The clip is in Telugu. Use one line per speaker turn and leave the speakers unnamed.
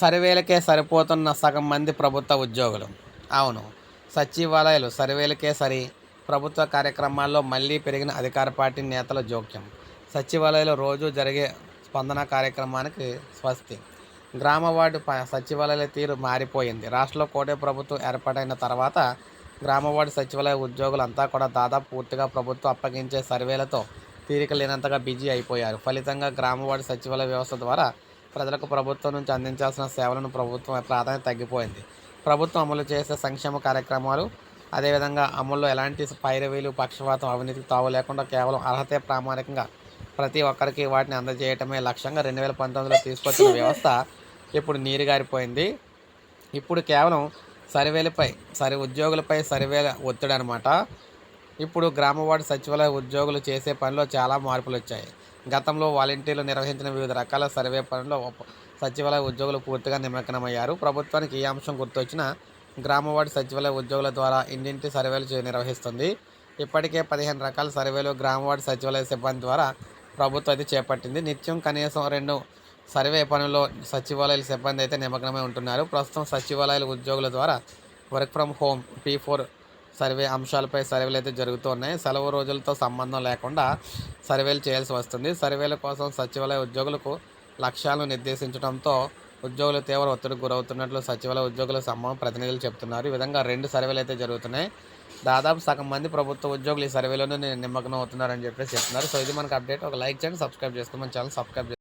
సర్వేలకే సరిపోతున్న సగం మంది ప్రభుత్వ ఉద్యోగులు. అవును. సచివాలయాలు సర్వేలకే సరి. ప్రభుత్వ కార్యక్రమాల్లో మళ్ళీ పెరిగిన అధికార పార్టీ నేతల జోక్యం. సచివాలయాలు రోజు జరిగే స్పందన కార్యక్రమానికి స్వస్తి. గ్రామ వార్డు ప- సచివాలయాల తీరు మారిపోయింది. రాష్ట్రంలో కోటే ప్రభుత్వం ఏర్పాటైన తర్వాత గ్రామ వార్డు సచివాలయ ఉద్యోగులంతా కూడా దాదాపు పూర్తిగా ప్రభుత్వం అప్పగించే సర్వేలతో తీరిక లేనంతగా బిజీ అయిపోయారు. ఫలితంగా గ్రామ వార్డు సచివాలయ వ్యవస్థ ద్వారా ప్రజలకు ప్రభుత్వం నుంచి అందించాల్సిన సేవలను ప్రభుత్వం ప్రాధాన్యత తగ్గిపోయింది. ప్రభుత్వం అమలు చేసే సంక్షేమ కార్యక్రమాలు అదేవిధంగా అమల్లో ఎలాంటి పైరవీలు పక్షపాతం అవినీతికి తావు లేకుండా కేవలం అర్హతే ప్రామాణికంగా ప్రతి ఒక్కరికి వాటిని అందజేయటమే లక్ష్యంగా రెండు వేల పంతొమ్మిదిలో తీసుకొచ్చిన వ్యవస్థ ఇప్పుడు నీరుగారిపోయింది. ఇప్పుడు కేవలం సర్వేలపై సరి ఉద్యోగులపై సర్వేల ఒత్తిడి అనమాట ఇప్పుడు గ్రామవాడు సచివాలయ ఉద్యోగులు చేసే పనిలో చాలా మార్పులు వచ్చాయి గతంలో వాలంటీర్లు నిర్వహించిన వివిధ రకాల సర్వే పనుల్లో సచివాలయ ఉద్యోగులు పూర్తిగా నిమగ్నమయ్యారు. ప్రభుత్వానికి ఈ అంశం గుర్తొచ్చిన గ్రామవార్డు సచివాలయ ఉద్యోగుల ద్వారా ఇంటింటి సర్వేలు చే- నిర్వహిస్తుంది. ఇప్పటికే పదిహేను రకాల సర్వేలు గ్రామవార్డు సచివాలయ సిబ్బంది ద్వారా ప్రభుత్వం అయితే చేపట్టింది. నిత్యం కనీసం రెండు సర్వే పనుల్లో సచివాలయాల సిబ్బంది అయితే నిమగ్నమై ఉంటున్నారు. ప్రస్తుతం సచివాలయాల ఉద్యోగుల ద్వారా work from home P four survey అంశాలపై సర్వేలు అయితే జరుగుతున్నాయి సెలవు రోజులతో సంబంధం లేకుండా సర్వేలు చేయాల్సి వస్తుంది. సర్వేల కోసం సచివాలయ ఉద్యోగులకు లక్ష్యాలను నిర్దేశించడంతో ఉద్యోగులు తీవ్ర ఒత్తిడికి గురవుతున్నట్లు సచివాలయ ఉద్యోగుల సంబంధం ప్రతినిధులు చెప్తున్నారు. ఈ విధంగా రెండు సర్వేలు అయితే జరుగుతున్నాయి. దాదాపు సగం మంది ప్రభుత్వ ఉద్యోగులు ఈ సర్వేలోనే నిమగ్నం అవుతున్నారని చెప్పేసి చెప్తున్నారు. సో ఇది మనకు అప్డేట్. ఒక లైక్ చేయండి సబ్స్క్రైబ్ చేసుకోమని ఛానల్ సబ్స్క్రైబ్